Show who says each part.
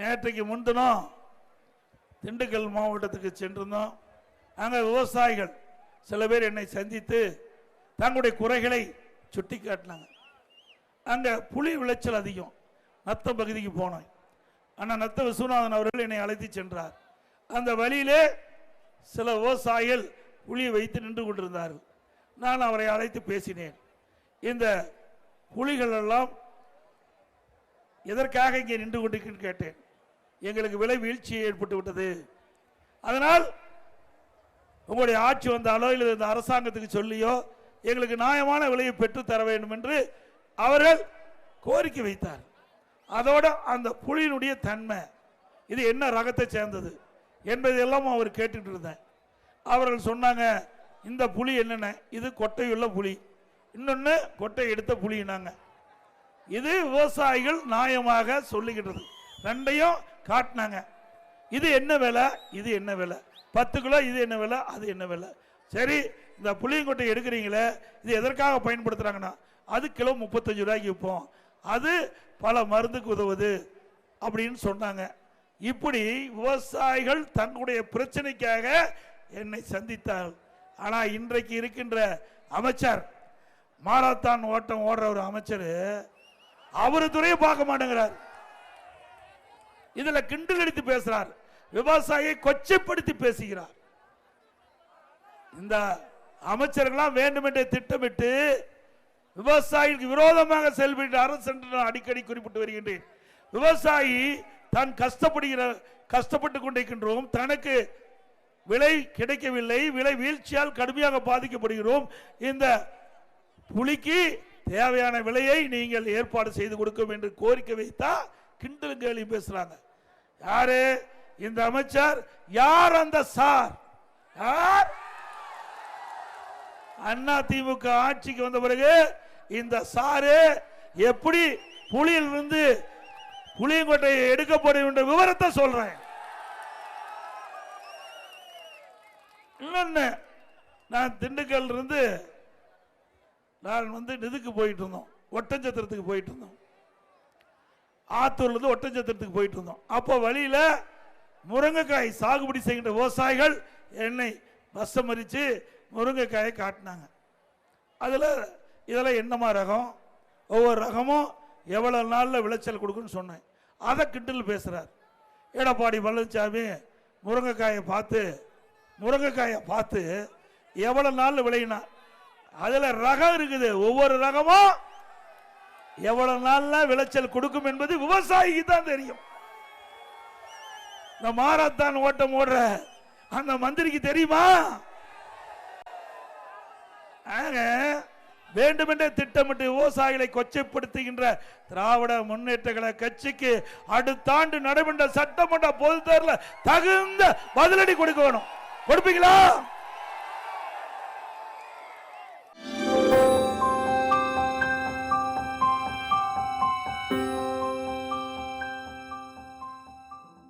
Speaker 1: நேற்றைக்கு முன்தினம் திண்டுக்கல் மாவட்டத்துக்கு சென்றிருந்தோம். அங்கே விவசாயிகள் சில பேர் என்னை சந்தித்து தங்களுடைய குறைகளை சுட்டி காட்டினாங்க அங்கே புலி விளைச்சல் அதிகம். நத்தம் பகுதிக்கு போனோம். ஆனால் நத்த விஸ்வநாதன் அவர்கள் என்னை அழைத்து சென்றார். அந்த வழியிலே சில விவசாயிகள் புலியை வைத்து நின்று கொண்டிருந்தார்கள். நான் அவரை அழைத்து பேசினேன். இந்த புலிகள் எல்லாம் எதற்காக இங்கே நின்று கொண்டிருக்குன்னு கேட்டேன். எங்களுக்கு விலை வீழ்ச்சி ஏற்பட்டு விட்டது. அதனால் உங்களுடைய ஆட்சி வந்தாலோ இல்லை இந்த அரசாங்கத்துக்கு சொல்லியோ எங்களுக்கு நியாயமான விலையை பெற்றுத்தர வேண்டும் என்று அவர்கள் கோரிக்கை வைத்தார். அதோட அந்த புலியினுடைய தன்மை இது என்ன ரகத்தை சேர்ந்தது என்பதெல்லாம் அவர் கேட்டுட்டு இருந்தேன் அவர்கள் சொன்னாங்க இந்த புலி என்னென்ன? இது கொட்டையுள்ள புலி. இன்னொன்று கொட்டை எடுத்த புலினாங்க இது விவசாயிகள் நியாயமாக சொல்லுகின்றது. ரெண்டையும் காட்டினாங்க. இது என்ன விலை? இது என்ன விலை? பத்து கிலோ இது என்ன விலை? அது என்ன விலை? சரி இந்த புளியங்கொட்டை எடுக்கிறீங்களே இது எதற்காக பயன்படுத்துகிறாங்கன்னா அது கிலோ முப்பத்தஞ்சு ரூபாய்க்கு விற்போம். அது பல மருந்துக்கு உதவுது அப்படின்னு சொன்னாங்க. இப்படி விவசாயிகள் தங்களுடைய பிரச்சனைக்காக என்னை சந்தித்தார் ஆனால் இன்றைக்கு இருக்கின்ற அமைச்சர் மாரத்தான் ஓட்டம் ஓடுற ஒரு அமைச்சர் அவர் துறையை பார்க்க மாட்டேங்கிறார். இதுல கிண்டல் எடுத்து பேசுறார். விவசாயியை கொச்சைப்படுத்தி பேசுகிறார். இந்த அமைச்சர்கள்லாம் வேண்டுமென்றே திட்டமிட்டு விவசாயிக்கு விரோதமாக செயல்பட்ட அரசு என்று நான் அடிக்கடி குறிப்பிட்டு வருகின்றேன். விவசாயி தான் கஷ்டப்படுகிற கஷ்டப்பட்டு கொண்டிருக்கின்றோம். தனக்கு விலை கிடைக்கவில்லை. விலை வீழ்ச்சியால் கடுமையாக பாதிக்கப்படுகிறோம். இந்த புலிக்கு தேவையான விலையை நீங்கள் ஏற்பாடு செய்து கொடுக்கும் என்று கோரிக்கை வைத்தால் கிண்டல் கேள்வி பேசுறாங்க. யாரு? இந்த அமைச்சர். யார் அந்த சார்? யார்? அண்ணா திமுக ஆட்சிக்கு வந்த பிறகு இந்த சாரு எப்படி புலியிலிருந்து புளியங்கோட்டையை எடுக்கப்படும் என்ற விவரத்தை சொல்றேன். இன்னொன்னு நான் திண்டுக்கல் இருந்து நான் வந்து இதுக்கு போயிட்டு இருந்தோம். ஒட்டஞ்சத்திரத்துக்கு போயிட்டு இருந்தோம். ஆத்தூர்ல இருந்து ஒட்டஞ்சத்திரத்துக்கு போயிட்டு இருந்தோம் அப்போ வழியில முருங்கைக்காய் சாகுபடி செய்கின்ற விவசாயிகள் என்னை பஸ்ஸை மறித்து முருங்கைக்காயை காட்டினாங்க. அதில் இதெல்லாம் என்னமா ரகம்? ஒவ்வொரு ரகமும் எவ்வளோ நாளில் விளைச்சல் கொடுக்குன்னு சொன்னேன். அதை கிட்டில் பேசுகிறார் எடப்பாடி பழனிசாமி முருங்கைக்காயை பார்த்து முருங்கைக்காயை பார்த்து எவ்வளோ நாளில் விளையினா அதில் ரகம் இருக்குது. ஒவ்வொரு ரகமும் எவ்வளவு நாள்லாம் விளைச்சல் கொடுக்கும் என்பது விவசாயிக்கு தான் தெரியும். இந்த மாரத்தான் ஓட்டம் ஓடுற அந்த மந்திரிக்கு தெரியுமா? வேண்டுமென்றே திட்டமிட்டு விவசாயிகளை கொச்சைப்படுத்துகின்ற திராவிட முன்னேற்ற கழக கட்சிக்கு அடுத்த ஆண்டு நடைபெற்ற சட்டமன்ற பொது தேர்தல தகுந்த பதிலடி கொடுக்கணும். கொடுப்பீங்களா?